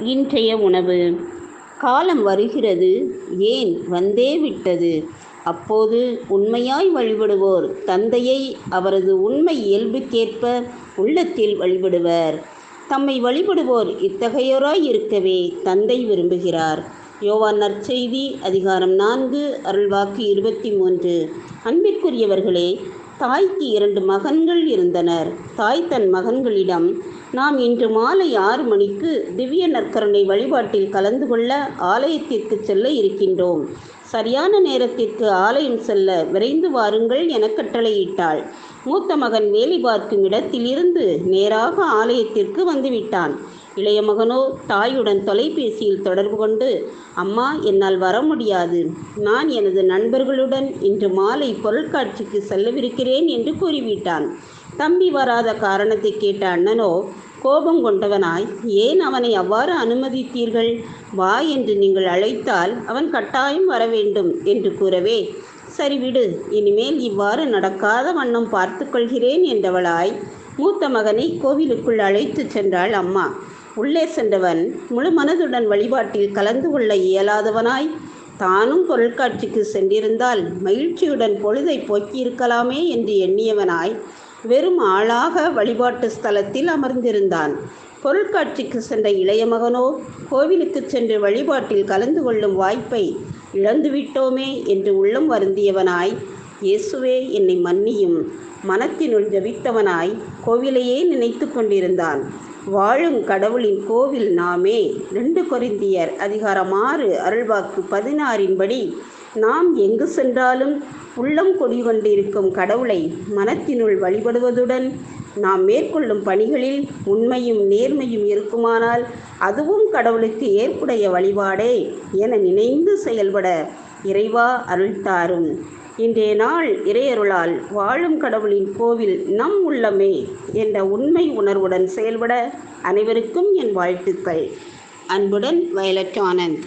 இன்றைய உணவு. காலம் வருகிறது ஏன் வந்தே விட்டது? அப்போது உண்மையாய் வழிபடுவோர் தந்தையை அவரது உண்மை இயல்புக்கேற்ப உள்ளத்தில் வழிபடுவர். தம்மை வழிபடுவோர் இத்தகையோராய் இருக்கவே தந்தை விரும்புகிறார். யோவான் நற்செய்தி அதிகாரம் நான்கு அருள்வாக்கு இருபத்தி மூன்று. அன்பிற்குரியவர்களே தாய்க்கு இரண்டு மகன்கள் இருந்தனர். தாய் தன் மகன்களிடம் நாம் இன்று மாலை ஆறு மணிக்கு திவ்ய நற்கருணை வழிபாட்டில் கலந்து கொள்ள ஆலயத்திற்கு செல்ல இருக்கின்றோம். சரியான நேரத்திற்கு ஆலயம் செல்ல விரைந்து வாருங்கள் என கட்டளையிட்டாள். மூத்த மகன் வேலை பார்க்கும் இடத்திலிருந்து நேராக ஆலயத்திற்கு வந்துவிட்டான். இளைய மகனோ தாயுடன் தொலைபேசியில் தொடர்பு கொண்டு அம்மா என்னால் வர முடியாது. நான் எனது நண்பர்களுடன் இன்று மாலை பொருட்காட்சிக்கு செல்லவிருக்கிறேன் என்று கூறிவிட்டான். தம்பி வராத காரணத்தை கேட்ட அண்ணனோ கோபம் கொண்டவனாய் ஏன் அவனை அவ்வாறு அனுமதித்தீர்கள்? வா என்று நீங்கள் அழைத்தால் அவன் கட்டாயம் வர வேண்டும் என்று கூறவே சரி விடு இனிமேல் இவ்வாறு நடக்காத வண்ணம் பார்த்து கொள்கிறேன் என்றவளாய் மூத்த மகனை கோவிலுக்குள் அழைத்து சென்றாள் அம்மா. உள்ளே சென்றவன் முழு மனதுடன் வழிபாட்டில் கலந்து கொள்ள இயலாதவனாய் தானும் பொருட்காட்சிக்கு சென்றிருந்தால் மகிழ்ச்சியுடன் பொழுதை போக்கியிருக்கலாமே என்று எண்ணியவனாய் வெறும் ஆளாக வழிபாட்டு ஸ்தலத்தில் அமர்ந்திருந்தான். பொருட்காட்சிக்கு சென்ற இளைய மகனோ கோவிலுக்கு சென்று வழிபாட்டில் கலந்து கொள்ளும் வாய்ப்பை இழந்துவிட்டோமே என்று உள்ளம் வருந்தியவனாய் இயேசுவே என்னை மன்னியும். மனத்தினுள் ஜபித்தவனாய் கோவிலையே நினைத்து கொண்டிருந்தான். வாழும் கடவுளின் கோவில் நாமே. ரெண்டு கொரிந்தியர் அதிகாரம் ஆறு அருள்வாக்கு பதினாறின்படி நாம் எங்கு சென்றாலும் உள்ளம் கொண்டிருக்கும் கடவுளை மனத்தினுள் வழிபடுவதுடன் நாம் மேற்கொள்ளும் பணிகளில் உண்மையும் நேர்மையும் இருக்குமானால் அதுவும் கடவுளுக்கு ஏற்புடைய வழிபாடே என நினைந்து செயல்பட இறைவா அருள்தாரும் இன்றைய நாள் இறையருளால் வாழும் கடவுளின் கோவில் நம் உள்ளமே என்ற உண்மை உணர்வுடன் செயல்பட அனைவருக்கும் என் வாழ்த்துக்கள். அன்புடன் வயலட் ஆனந்த்.